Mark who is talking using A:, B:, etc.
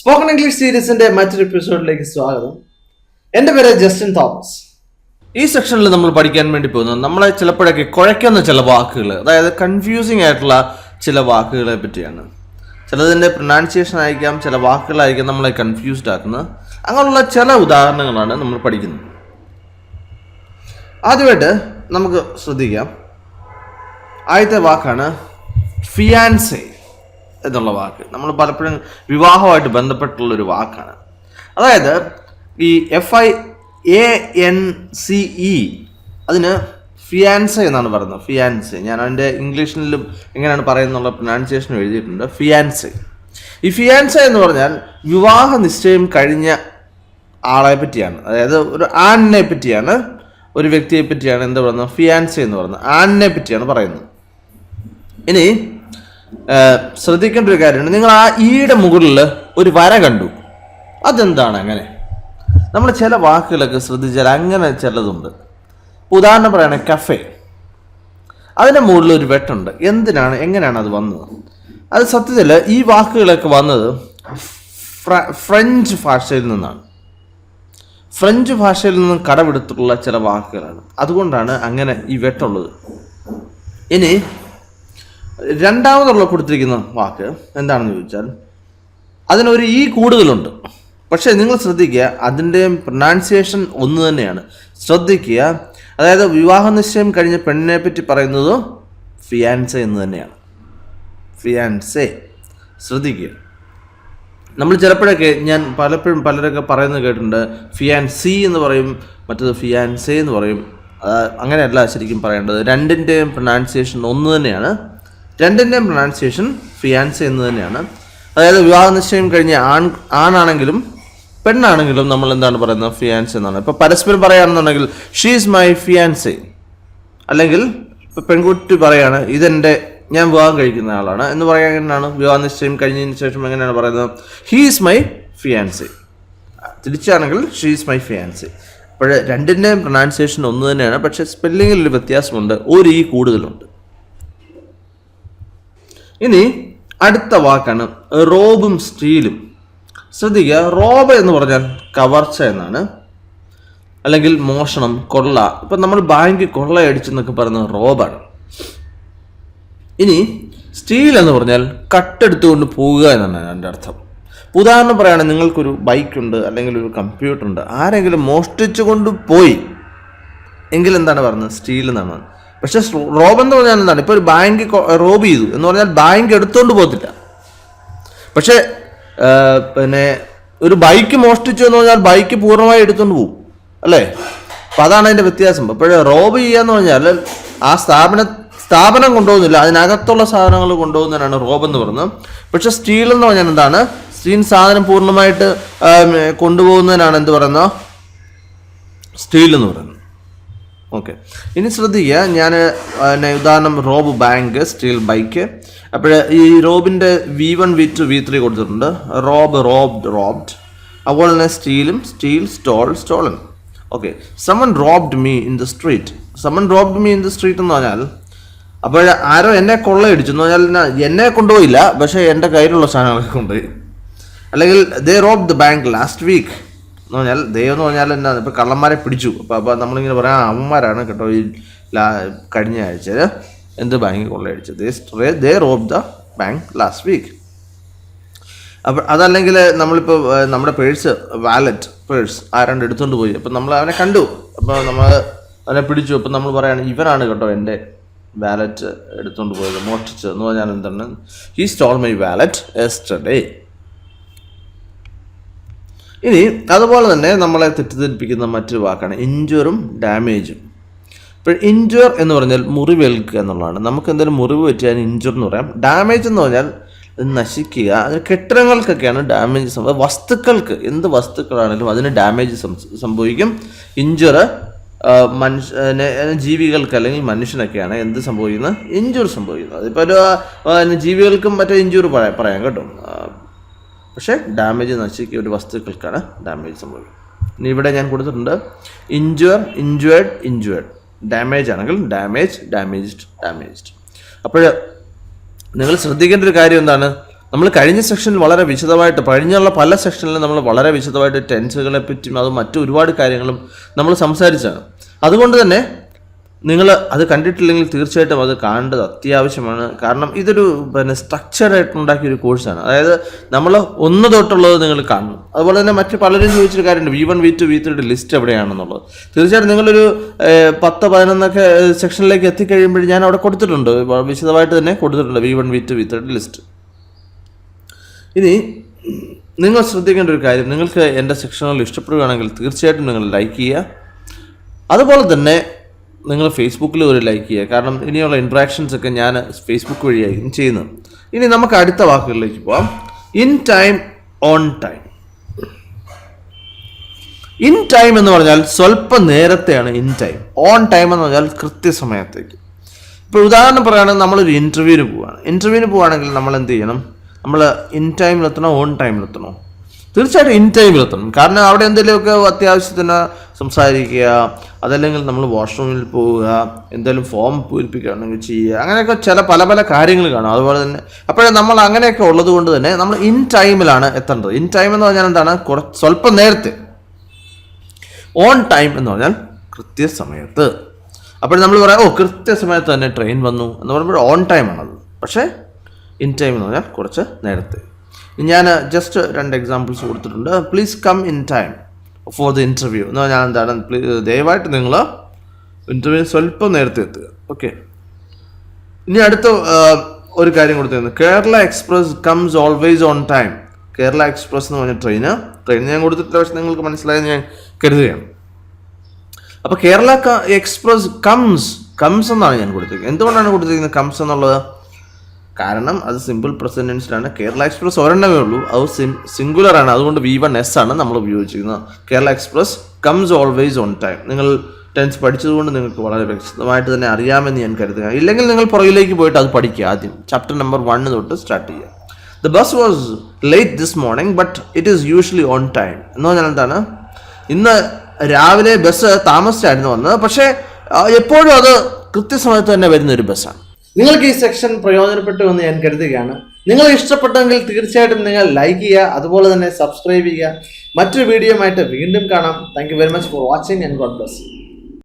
A: Spoken English സീരീസിന്റെ മറ്റൊരു എപ്പിസോഡിലേക്ക് സ്വാഗതം. എന്റെ പേര് ജസ്റ്റിൻ തോമസ്.
B: ഈ സെക്ഷനിൽ നമ്മൾ പഠിക്കാൻ വേണ്ടി പോകുന്നത് നമ്മളെ ചിലപ്പോഴൊക്കെ കുഴയ്ക്കുന്ന ചില വാക്കുകൾ അതായത് കൺഫ്യൂസിങ് ആയിട്ടുള്ള ചില വാക്കുകളെ പറ്റിയാണ്. ചിലതിന്റെ പ്രൊനൗൺസിയേഷൻ ആയിരിക്കാം ചില വാക്കുകളായിരിക്കാം നമ്മളെ കൺഫ്യൂസ്ഡ് ആക്കുന്നത്. അങ്ങനെയുള്ള ചില ഉദാഹരണങ്ങളാണ് നമ്മൾ പഠിക്കുന്നത്. ആദ്യമായിട്ട് നമുക്ക് ശ്രദ്ധിക്കാം. ആദ്യത്തെ വാക്കാണ് ഫിയാൻസെ എന്നുള്ള വാക്ക്. നമ്മൾ പലപ്പോഴും വിവാഹമായിട്ട് ബന്ധപ്പെട്ടുള്ള ഒരു വാക്കാണ്. അതായത് ഈ F I A N C E അതിന് ഫിയാൻസ എന്നാണ് പറയുന്നത്. ഫിയാൻസെ ഞാൻ അതിന്റെ ഇംഗ്ലീഷിലും എങ്ങനെയാണ് പറയുന്നുള്ള പ്രൊനൗൺസിയേഷൻ എഴുതിയിട്ടുണ്ട്. ഫിയാൻസെ ഈ ഫിയാൻസ എന്ന് പറഞ്ഞാൽ വിവാഹ നിശ്ചയം കഴിഞ്ഞ ആളെ പറ്റിയാണ്. അതായത് ഒരു ആണിനെ പറ്റിയാണ് ഒരു വ്യക്തിയെ പറ്റിയാണ് എന്താ പറയുന്നത്? ഫിയാൻസെ എന്ന് പറയുന്നത്. ആണിനെ പറ്റിയാണ് പറയുന്നത്. ഇനി ശ്രദ്ധിക്കേണ്ട ഒരു കാര്യമുണ്ട്. നിങ്ങൾ ആ ഈയുടെ മുകളിൽ ഒരു വര കണ്ടു. അതെന്താണ് അങ്ങനെ? നമ്മൾ ചില വാക്കുകളൊക്കെ ശ്രദ്ധിച്ചാൽ അങ്ങനെ ചിലതുണ്ട്. ഉദാഹരണം പറയുകയാണെങ്കിൽ കഫേ. അതിന്റെ മുകളിൽ ഒരു വെട്ടുണ്ട്. എന്തിനാണ് എങ്ങനെയാണ് അത് വന്നത്? അത് സത്യത്തിൽ ഈ വാക്കുകളൊക്കെ വന്നത് ഫ്രഞ്ച് ഭാഷയിൽ നിന്നാണ്. ഫ്രഞ്ച് ഭാഷയിൽ നിന്നും കടമെടുത്തിട്ടുള്ള ചില വാക്കുകളാണ്. അതുകൊണ്ടാണ് അങ്ങനെ ഈ വെട്ടുള്ളത്. ഇനി രണ്ടാമതുള്ള കൊടുത്തിരിക്കുന്ന വാക്ക് എന്താണെന്ന് ചോദിച്ചാൽ അതിനൊരു ഈ കൂടുതലുണ്ട്. പക്ഷേ നിങ്ങൾ ശ്രദ്ധിക്കുക അതിന്റെ പ്രൊനൗൺസിയേഷൻ ഒന്ന് തന്നെയാണ്. ശ്രദ്ധിക്കുക അതായത് വിവാഹ നിശ്ചയം കഴിഞ്ഞ പെണ്ണിനെ പറ്റി പറയുന്നത് ഫിയാൻസെ എന്ന് തന്നെയാണ്. ഫിയാൻസെ ശ്രദ്ധിക്കുക. നമ്മൾ ചിലപ്പോഴൊക്കെ ഞാൻ പലപ്പോഴും പലരൊക്കെ പറയുന്നത് കേട്ടിട്ടുണ്ട് ഫിയാൻസി എന്ന് പറയും മറ്റത് ഫിയാൻസെ എന്ന് പറയും. അങ്ങനെയല്ല ശരിക്കും പറയേണ്ടത്. രണ്ടിന്റെയും പ്രൊനൗൺസിയേഷൻ ഒന്ന് തന്നെയാണ്. രണ്ടിന്റെയും പ്രൊണൗൺസിയേഷൻ ഫിയാൻസ് എന്ന് തന്നെയാണ്. അതായത് വിവാഹ നിശ്ചയം കഴിഞ്ഞ ആൺ ആണാണെങ്കിലും പെണ്ണാണെങ്കിലും നമ്മൾ എന്താണ് പറയുന്നത്? ഫിയാൻസ് എന്നാണ്. ഇപ്പോൾ പരസ്പരം പറയുകയാണെന്നുണ്ടെങ്കിൽ ഷീസ് മൈ ഫിയാൻസെ അല്ലെങ്കിൽ ഇപ്പോൾ പെൺകുട്ടി പറയാണ് ഇതെന്റെ ഞാൻ വിവാഹം കഴിക്കുന്ന ആളാണ് എന്ന് പറയാൻ എങ്ങനെയാണ്? വിവാഹ നിശ്ചയം കഴിഞ്ഞതിന് ശേഷം എങ്ങനെയാണ് പറയുന്നത്? ഹീസ് മൈ ഫിയാൻസി തിരിച്ചാണെങ്കിൽ ഷീസ് മൈ ഫിയാൻസി അപ്പോൾ രണ്ടിന്റെയും പ്രൊണൗൺസിയേഷൻ ഒന്ന് തന്നെയാണ്. പക്ഷേ സ്പെല്ലിങ്ങിൽ ഒരു വ്യത്യാസമുണ്ട്. ഒരു ഈ കൂടുതലുണ്ട്. ഇനി അടുത്ത വാക്കാണ് റോബും സ്റ്റീലും. ശ്രദ്ധിക്കുക റോബ് എന്ന് പറഞ്ഞാൽ കവർച്ച എന്നാണ്. അല്ലെങ്കിൽ മോഷണം കൊള്ള. ഇപ്പം നമ്മൾ ബാങ്ക് കൊള്ളയടിച്ചെന്നൊക്കെ പറയുന്നത് റോബാണ്. ഇനി സ്റ്റീൽ എന്ന് പറഞ്ഞാൽ കട്ടെടുത്തുകൊണ്ട് പോവുക എന്നാണ് എന്റെ അർത്ഥം. ഉദാഹരണം പറയുകയാണെങ്കിൽ നിങ്ങൾക്കൊരു ബൈക്കുണ്ട് അല്ലെങ്കിൽ ഒരു കമ്പ്യൂട്ടർ ഉണ്ട് ആരെങ്കിലും മോഷ്ടിച്ചുകൊണ്ട് പോയി. എങ്കിൽ എന്താണ് പറയുന്നത്? സ്റ്റീൽ എന്നാണ് പക്ഷെ റോബ് എന്ന് പറഞ്ഞാൽ എന്താണ്? ഇപ്പോൾ ഒരു ബാങ്ക് റോബ് ചെയ്തു എന്ന് പറഞ്ഞാൽ ബാങ്ക് എടുത്തുകൊണ്ട് പോകത്തില്ല. പക്ഷേ പിന്നെ ഒരു ബൈക്ക് മോഷ്ടിച്ചു എന്ന് പറഞ്ഞാൽ ബൈക്ക് പൂർണമായി എടുത്തുകൊണ്ട് പോകും അല്ലേ? അപ്പം അതാണ് അതിന്റെ വ്യത്യാസം. അപ്പോൾ റോബ് ചെയ്യാന്ന് പറഞ്ഞാൽ ആ സ്ഥാപന സ്ഥാപനം കൊണ്ടുപോകുന്നില്ല. അതിനകത്തുള്ള സാധനങ്ങൾ കൊണ്ടുപോകുന്നതിനാണ് റോബ് എന്ന് പറയുന്നത്. പക്ഷേ സ്റ്റീൽ എന്ന് പറഞ്ഞാൽ എന്താണ്? സ്റ്റീൽ സാധനം പൂർണമായിട്ട് കൊണ്ടുപോകുന്നതിനാണ് എന്ത് പറയുന്നത്? സ്റ്റീൽ എന്ന് പറയുന്നത്. ഓക്കെ ഇനി ശ്രദ്ധിക്കുക ഞാൻ ഉദാഹരണം റോബ് ബാങ്ക് സ്റ്റീൽ ബൈക്ക്. അപ്പോൾ ഈ റോബിന്റെ V one V two V three കൊടുത്തിട്ടുണ്ട്. Rob robbed robbed. അതുപോലെ തന്നെ സ്റ്റീലും steal stole stolen. Okay someone robbed me in the street someone robbed me in the street എന്ന് പറഞ്ഞാൽ അപ്പോൾ ആരോ എന്നെ കൊള്ളയടിച്ചു. എന്ന് പറഞ്ഞാൽ എന്നെ കൊണ്ടുപോയില്ല പക്ഷേ എന്റെ കയ്യിലുള്ള സാധനങ്ങളൊക്കെ കൊണ്ടുപോയി. അല്ലെങ്കിൽ they rob the bank last week എന്ന് പറഞ്ഞാൽ ദൈവം എന്ന് പറഞ്ഞാൽ എന്താ ഇപ്പം കള്ളന്മാരെ പിടിച്ചു. അപ്പോൾ അപ്പോൾ നമ്മളിങ്ങനെ പറയാം അമ്മമാരാണ് കേട്ടോ ഈ ലാ കഴിഞ്ഞ ആഴ്ച എന്ത് bank കൊള്ളയടിച്ചത്? They they rob the bank last week അപ്പോൾ അതല്ലെങ്കിൽ നമ്മളിപ്പോൾ നമ്മുടെ പേഴ്സ് വാലറ്റ് പേഴ്സ് ആരാണ്ട് എടുത്തുകൊണ്ട് പോയി. അപ്പം നമ്മൾ അവനെ കണ്ടു. അപ്പോൾ നമ്മൾ അവനെ പിടിച്ചു. അപ്പം നമ്മൾ പറയാണ് ഇവനാണ് കേട്ടോ എന്റെ വാലറ്റ് എടുത്തുകൊണ്ട് പോയത് മോഷ്ടിച്ചത്. എന്ന് പറഞ്ഞാൽ എന്താണ്? He stole my wallet yesterday ഇനി അതുപോലെ തന്നെ നമ്മളെ തെറ്റിദ്ധരിപ്പിക്കുന്ന മറ്റൊരു വാക്കാണ് ഇഞ്ചുറും ഡാമേജും ഇപ്പോൾ ഇഞ്ചുർ എന്ന് പറഞ്ഞാൽ മുറിവേൽക്കുക എന്നുള്ളതാണ്. നമുക്ക് എന്തെങ്കിലും മുറിവ് പറ്റിയാൽ ഇഞ്ചുർ എന്ന് പറയാം. ഡാമേജ് എന്ന് പറഞ്ഞാൽ നശിക്കുക. കെട്ടിടങ്ങൾക്കൊക്കെയാണ് ഡാമേജ് സംഭവം. വസ്തുക്കൾക്ക് എന്ത് വസ്തുക്കളാണെങ്കിലും അതിന് ഡാമേജ് സംഭവിക്കും. ഇഞ്ചുർ മനുഷ്യ ജീവികൾക്ക് അല്ലെങ്കിൽ മനുഷ്യനൊക്കെയാണ് എന്ത് സംഭവിക്കുന്നത്? ഇഞ്ചുർ സംഭവിക്കുന്നത്. അതിപ്പോൾ ഒരു ജീവികൾക്കും മറ്റേ ഇഞ്ചുർ പറയാം കേട്ടോ. പക്ഷേ ഡാമേജ് നശിക്കുക ഒരു വസ്തുക്കൾക്കാണ് ഡാമേജ് സംഭവിക്കുന്നത്. ഇനി ഇവിടെ ഞാൻ കൊടുത്തിട്ടുണ്ട് ഇഞ്ചുവർ ഇഞ്ചുവേർഡ് ഇഞ്ചുവേർഡ് ഡാമേജ് ആണെങ്കിൽ ഡാമേജ് ഡാമേജ്ഡ് ഡാമേജ്ഡ് അപ്പോൾ നിങ്ങൾ ശ്രദ്ധിക്കേണ്ട ഒരു കാര്യം എന്താണ്? നമ്മൾ കഴിഞ്ഞ സെക്ഷനിൽ വളരെ വിശദമായിട്ട് കഴിഞ്ഞുള്ള പല സെക്ഷനിലും നമ്മൾ വളരെ വിശദമായിട്ട് ടെൻസുകളെ പറ്റിയും അതും മറ്റു ഒരുപാട് കാര്യങ്ങളും നമ്മൾ സംസാരിച്ചാണ് അതുകൊണ്ട് തന്നെ നിങ്ങൾ അത് കണ്ടിട്ടില്ലെങ്കിൽ തീർച്ചയായിട്ടും അത് കാണേണ്ടത് അത്യാവശ്യമാണ്. കാരണം ഇതൊരു പിന്നെ സ്ട്രക്ചറായിട്ട് ഉണ്ടാക്കിയ ഒരു കോഴ്സാണ് അതായത് നമ്മൾ ഒന്ന് തൊട്ടുള്ളത് നിങ്ങൾ കാണണം. അതുപോലെ തന്നെ മറ്റ് പലരും ചോദിച്ചൊരു കാര്യമുണ്ട്. V one V two V ത്രീയുടെ ലിസ്റ്റ് എവിടെയാണെന്നുള്ളത്. തീർച്ചയായിട്ടും നിങ്ങളൊരു പത്ത് പതിനൊന്നൊക്കെ സെക്ഷനിലേക്ക് എത്തിക്കഴിയുമ്പോൾ ഞാൻ അവിടെ കൊടുത്തിട്ടുണ്ട്. വിശദമായിട്ട് തന്നെ കൊടുത്തിട്ടുണ്ട് V one V two V ത്രീയുടെ ലിസ്റ്റ് ഇനി നിങ്ങൾ ശ്രദ്ധിക്കേണ്ട ഒരു കാര്യം. നിങ്ങൾക്ക് എന്റെ സെക്ഷനുകൾ ഇഷ്ടപ്പെടുകയാണെങ്കിൽ തീർച്ചയായിട്ടും നിങ്ങൾ ലൈക്ക് ചെയ്യുക. അതുപോലെ തന്നെ നിങ്ങൾ ഫേസ്ബുക്കിൽ ഒരു ലൈക്ക് ചെയ്യുക. കാരണം ഇനിയുള്ള ഇൻട്രാക്ഷൻസ് ഒക്കെ ഞാൻ ഫേസ്ബുക്ക് വഴിയായിരിക്കും ചെയ്യുന്നത്. ഇനി നമുക്ക് അടുത്ത വാക്കുകളിലേക്ക് പോവാം. In time on time in time എന്ന് പറഞ്ഞാൽ സ്വല്പം നേരത്തെയാണ് ഇൻ ടൈം ഓൺ ടൈം എന്ന് പറഞ്ഞാൽ കൃത്യസമയത്തേക്ക്. ഇപ്പോൾ ഉദാഹരണം പറയുകയാണെങ്കിൽ നമ്മളൊരു ഇന്റർവ്യൂവിന് പോവുകയാണ് ഇന്റർവ്യൂവിന് പോവുകയാണെങ്കിൽ നമ്മൾ എന്ത് ചെയ്യണം? നമ്മൾ ഇൻ ടൈമിലെത്തണോ ഓൺ ടൈമിലെത്തണോ തീർച്ചയായിട്ടും ഇൻ ടൈമിൽ എത്തണം. കാരണം അവിടെ എന്തെങ്കിലുമൊക്കെ അത്യാവശ്യത്തിന് സംസാരിക്കുക അതല്ലെങ്കിൽ നമ്മൾ വാഷ്റൂമിൽ പോവുക എന്തെങ്കിലും ഫോം പൂരിപ്പിക്കുകയാണെങ്കിൽ ചെയ്യുക അങ്ങനെയൊക്കെ ചില പല പല കാര്യങ്ങൾ കാണും. അതുപോലെ തന്നെ അപ്പോഴേ നമ്മൾ അങ്ങനെയൊക്കെ ഉള്ളത് കൊണ്ട് തന്നെ നമ്മൾ ഇൻ ടൈമിലാണ് എത്തേണ്ടത്. ഇൻ ടൈം എന്ന് പറഞ്ഞാൽ എന്താണ്? കുറച്ച് സ്വല്പം നേരത്തെ. ഓൺ ടൈം എന്ന് പറഞ്ഞാൽ കൃത്യസമയത്ത്. അപ്പോൾ നമ്മൾ പറയാം ഓ കൃത്യസമയത്ത് തന്നെ ട്രെയിൻ വന്നു എന്ന് പറയുമ്പോൾ ഓൺ ടൈം ആണത്. പക്ഷേ ഇൻ ടൈം എന്ന് പറഞ്ഞാൽ കുറച്ച് നേരത്തെ. ഞാൻ ജസ്റ്റ് രണ്ട് എക്സാമ്പിൾസ് കൊടുത്തിട്ടുണ്ട്. Please come in time for the interview എന്ന് പറഞ്ഞാൽ എന്താണ് പ്ലീ- ദയവായിട്ട് നിങ്ങൾ ഇന്റർവ്യൂ സ്വല്പം നേരത്തെ എത്തുക. ഓക്കെ ഇനി അടുത്ത ഒരു കാര്യം കൊടുത്തിരുന്നു Kerala express comes always on time Kerala express എന്ന് പറഞ്ഞ ട്രെയിന് ട്രെയിൻ ഞാൻ കൊടുത്തിട്ടില്ല പക്ഷെ നിങ്ങൾക്ക് മനസ്സിലായെന്ന് ഞാൻ കരുതുകയാണ്. അപ്പോൾ കേരള എക്സ്പ്രസ് കംസ് കംസ് എന്നാണ് ഞാൻ കൊടുത്തിരിക്കുന്നത് എന്തുകൊണ്ടാണ് കൊടുത്തിരിക്കുന്നത് കംസ് എന്നുള്ളത്? കാരണം അത് സിമ്പിൾ പ്രസിഡൻസിലാണ് കേരള എക്സ്പ്രസ് ഒരെണ്ണമേ ഉള്ളൂ. അത് സിം സിംഗുലർ ആണ്. അതുകൊണ്ട് വി വൺ എസ് ആണ് നമ്മൾ ഉപയോഗിച്ചിരിക്കുന്നത്. Kerala express comes always on time നിങ്ങൾ ടെൻസ് പഠിച്ചതുകൊണ്ട് നിങ്ങൾക്ക് വളരെ വ്യക്തമായിട്ട് തന്നെ അറിയാമെന്ന് ഞാൻ കരുതുക. ഇല്ലെങ്കിൽ നിങ്ങൾ പുറകിലേക്ക് പോയിട്ട് അത് പഠിക്കുക ആദ്യം. ചാപ്റ്റർ നമ്പർ വണ്ണ് തൊട്ട് സ്റ്റാർട്ട് ചെയ്യുക. The bus was late this morning but it is usually on time എന്ന് പറഞ്ഞാൽ എന്താണ്? ഇന്ന് രാവിലെ ബസ് താമസിച്ചായിരുന്നു വന്നത്. പക്ഷേ എപ്പോഴും അത് കൃത്യസമയത്ത് തന്നെ വരുന്ന ഒരു ബസ്സാണ്
A: നിങ്ങൾക്ക് ഈ സെക്ഷൻ പ്രയോജനപ്പെട്ടു എന്ന് ഞാൻ കരുതുകയാണ്. നിങ്ങൾ ഇഷ്ടപ്പെട്ടെങ്കിൽ തീർച്ചയായിട്ടും നിങ്ങൾ ലൈക്ക് ചെയ്യുക അതുപോലെ തന്നെ സബ്സ്ക്രൈബ് ചെയ്യുക. മറ്റൊരു വീഡിയോ ആയിട്ട് വീണ്ടും കാണാം. Thank you very much for watching and God bless